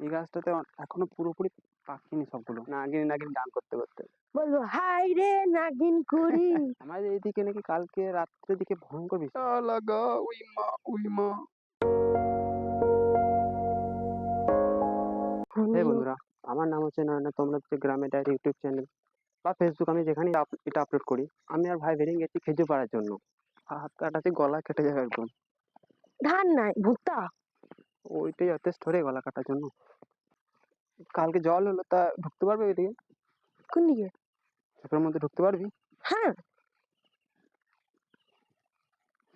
এই গাছটাতে এখনও পুরোপুরি পাকেনি সবগুলো। নাগিন নাগিন গান করতে করতে। বলব হাই রে নাগিন কুড়ি। আমাদের এইদিকে নাকি কালকে রাত্রের দিকে ভয়ঙ্কর বৃষ্টি। লাগা উই মা উই মা। হ্যাঁ বন্ধুরা আমার নাম হচ্ছে নয়না তোমরা হচ্ছে গ্রামে ডায়েরি ইউটিউব চ্যানেল বা ফেসবুক আমি যেখানে এটা আপলোড করি। আমি আর ভাই বেরিয়ে গেছি খেজুর পাড়ার জন্য। হাত কাটাতে গলা কেটে যাবে একদম। ধান নাই ভুট্টা। ওইটাই যথেষ্ট রে গলা কাটার জন্য। কালকে জল হলো তা ঢুকতে পারবে ওইদিকে? কোন দিকে? ঝোপের মধ্যে ঢুকতে পারবি? হ্যাঁ।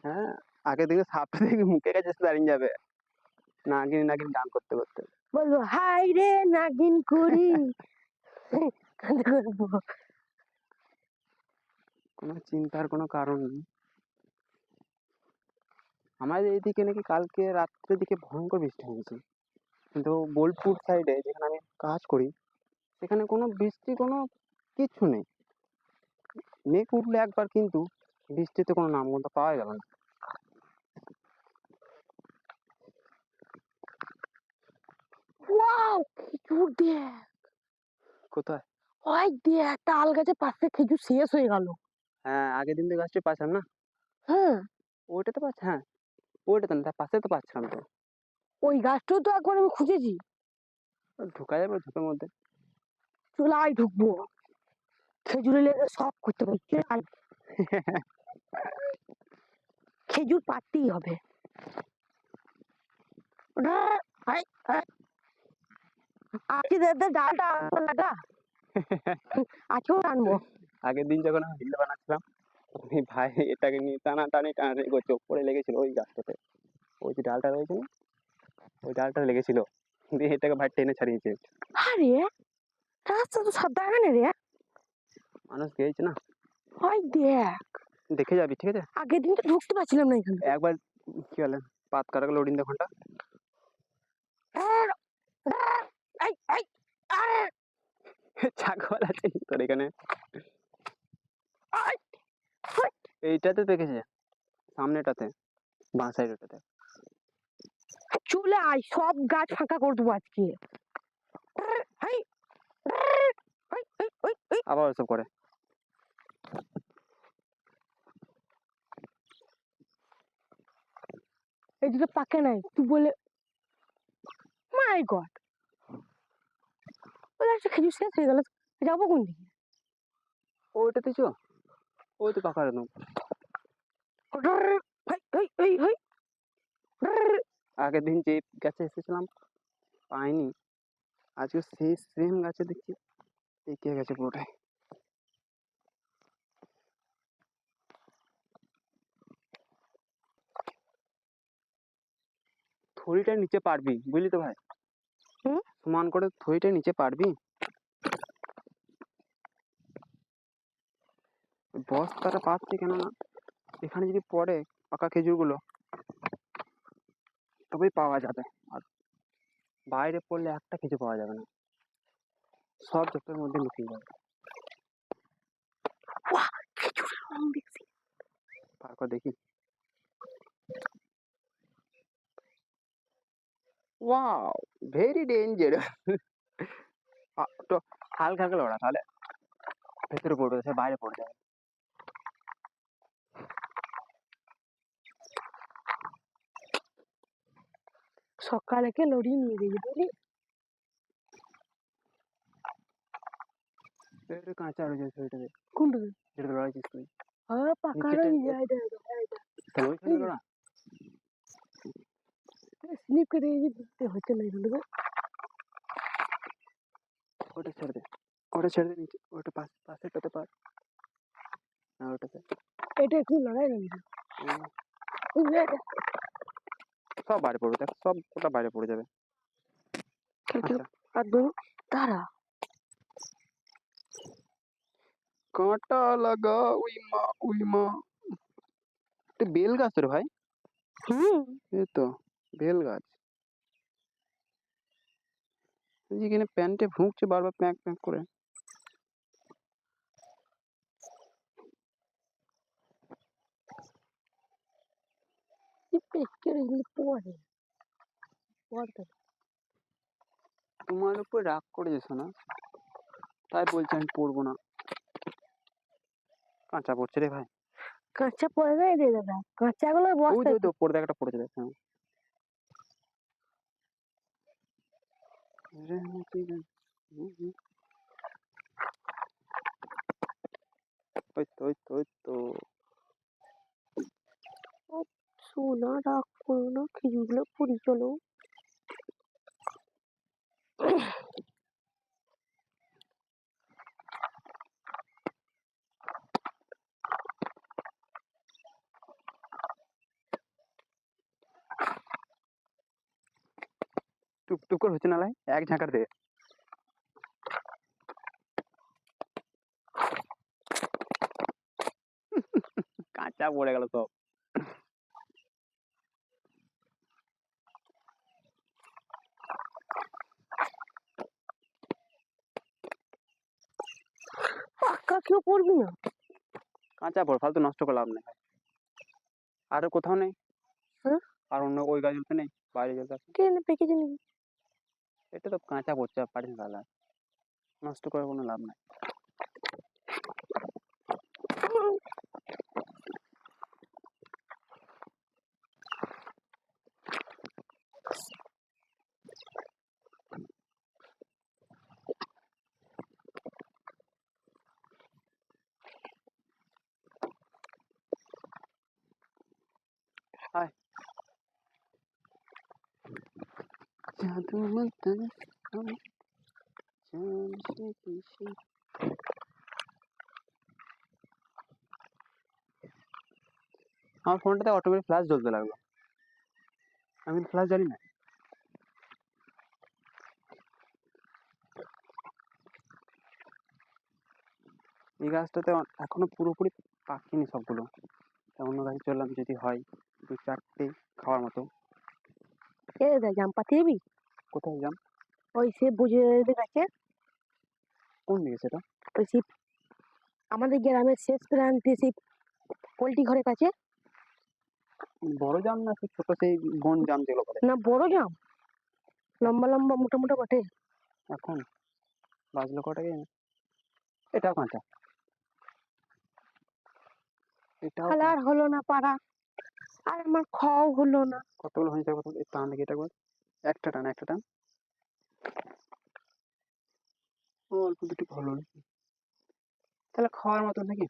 হ্যাঁ আগে দিকে সাপ দেখে মুখে কাছে দাঁড়িয়ে যাবে। নাগিন নাগিন গান করতে করতে। বলব হাই রে নাগিন কুড়ি! কোনো চিন্তার কোনো কারণ নেই। আমাদের এইদিকে নাকি কালকে রাত্রের দিকে ভয়ঙ্কর বৃষ্টি হয়েছে। কিন্তু বোলপুর সাইডে যেখানে আমি কাজ করি সেখানে কোনো বৃষ্টি কোনো কিচ্ছু নেই। মেঘ উঠলে একবার কিন্তু বৃষ্টিতে কোনো নামগন্ধ পাওয়া গেল না। খেজুর দেখ। কোথায়? ওই দেখ তাল গাছের পাশে খেজুর শেষ হয়ে গেল। হ্যাঁ আগের দিন তো গাছটি পাচ্ছিলাম না? হ্যাঁ। ওইটা তো পাচ্ছি হ্যাঁ। ওইটা তো না তার পাশে তো পাচ্ছিলাম তো ওই গাছটাও তো একবার আমি খুঁজেছি। ঢোকা যাবে ঝোপের মধ্যে। চলে আয় ঢুকবো। খেজুরে লেগে সব করতে পারি। খেজুর পাততেই হবে। আজকে দাদা ডালটা আনব আজকেও আনব। আগের দিন যখন আমি ভিডিও বানাচ্ছিলাম তখন ভাই এটাকে নিয়ে টানা টানি টানা করছে ওপরে লেগেছিল ওই গাছটাতে। ওই যে ডালটা রয়েছে না? ওই ডালটা লেগেছিল। দিয়ে এটাকে ভাই টেনে ছাড়িয়েছে। আরে! রাস্তা তো সাদা এখানে রে? মানুষ গিয়েছে না? ওই দেখ। দেখে যাবি ঠিক আছে? আগের দিন তো ঢুকতে পারছিলাম না এখানে। একবার কি বলে পাত কাটা ঘণ্টা এই, এই, ছাগল আছে তোর এখানে। এইটাতে দেখেছে? সামনেটাতে বাঁ সাইড ওটাতে চলে আয় সব গাছ ফাঁকা করে দেবো আজকে। আবার ওসব করে। এই দুটো পাকে নাই তুই বলে মাই গড। বলে একটা খেজুর শেষ হয়ে গেল যাব কোন দিকে? ওইটাতে চো। ওই তো হেই। আগের দিন যে গাছে এসেছিলাম পাইনি আজকে সেই সেম গাছে দেখছি এগিয়ে গেছে পুরোটাই থড়িটা নিচে পারবি বুঝলি তো ভাই সমান করে থড়িটা নিচে পারবি বস্তাটা পাচ্ছি কেন না? এখানে যদি পড়ে পাকা খেজুরগুলো তবেই পাওয়া যাবে। আর বাইরে পড়লে একটা কিছু পাওয়া যাবে না। সব জলের মধ্যে লুকিয়ে যাবে। খেজুরের রং দেখছি। পার করে দেখি। Wow very danger. তো হালকা হালকা লড়া তাহলে। ভেতরে পড়বে সে বাইরে পড়ে যাবে। সকালে কে লড়িয়ে নিয়ে যাবি বুঝলি? একটু কাঁচা রয়েছে শরীরটাতে। কোনটা? যেটা লড়াইছিস তুই হ্যাঁ পাকা রয়ে যায় তাহলে ওইখানে লড়া স্লিপ কেটে দিতে হচ্ছে না এগুলো ওটা ছেড়ে দে ওটা ছেড়ে দে নিচে ওটা পাশ পাশেরটাতে পার। ওটাতে এটা একটু লড়াই সব বাইরে পড়বে দেখ সব ওটা বাইরে পড়ে যাবে। আচ্ছা। তারা কাঁটা লাগা উই মা উই মা। এটা বেল গাছ রে ভাই? হুম। এই তো বেল গাছ। এই যে এখানে প্যান্টে ভুঁকছে বারবার প্যাঁক প্যাঁক করে। পড়ে তোমার উপর রাগ করেছে না? তাই বলছি আমি পড়ব না। কাঁচা পড়ছে রে ভাই। কাঁচা পড়ে নাই রে দাদা কাঁচাগুলো ওই বস্তা ওই তো পড়ে একটা পড়েছে দেখ। হ্যাঁ। ওই তো ওই তো ওই তো। সোনা, রাগ করো না, খেজুরগুলো পড়ি চলো। টুক টুক করে হচ্ছে না লাই, এক ঝাঁকার দিয়ে কাঁচা পড়ে গেল সব। কেউ পড়বি না? কাঁচা পড় ফালতু নষ্ট করে লাভ নেই। আর কোথাও নেই? হ্যাঁ? আর অন্য ওই গাছ জ্বলতে নেই? বাইরে জ্বলতে আছে কে পেকে পেকেছে এটা তো কাঁচা পড়ছে পারিস না নষ্ট করে কোনো লাভ নাই। আমার ফোনটাতে অটোমেটিক ফ্ল্যাশ জ্বলতে লাগল। আমি ফ্ল্যাশ জানি না। এই গাছটাতে এখনও পুরোপুরি পাকেনি সবগুলো। অন্য গাছে চললাম যদি হয় দু চারটে খাওয়ার মতো। এ জাম পাতি দিবি কোথায় জাম? ওই সে বুঝে কাছে কোন দিকে সেটা? ওই সে আমাদের গ্রামের শেষ প্রান্তে সেই পোল্ট্রি ঘরের কাছে। বড় জাম না সেই ছোট সেই বন জাম যেগুলো বলে? না বড় জাম। লম্বা লম্বা মোটা মোটা বটে। এখন? বাজলো কটাকে এটাও কাঁচা তাহলে আর হলো না পারা আর আমার খাওয়াও হলো না। কতগুলো হয়েছে কত টান দেখি এটা একটা টান একটা টান। অল্প দুটো হলো তাহলে খাওয়ার মতো নাকি?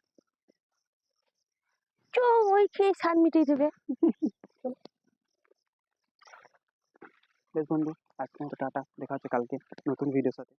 চো ওই খেয়ে সান মিটিয়ে দেবে। বেশ বন্ধু আজকে মতো টাটা। দেখা হচ্ছে কালকে নতুন ভিডিও সাথে।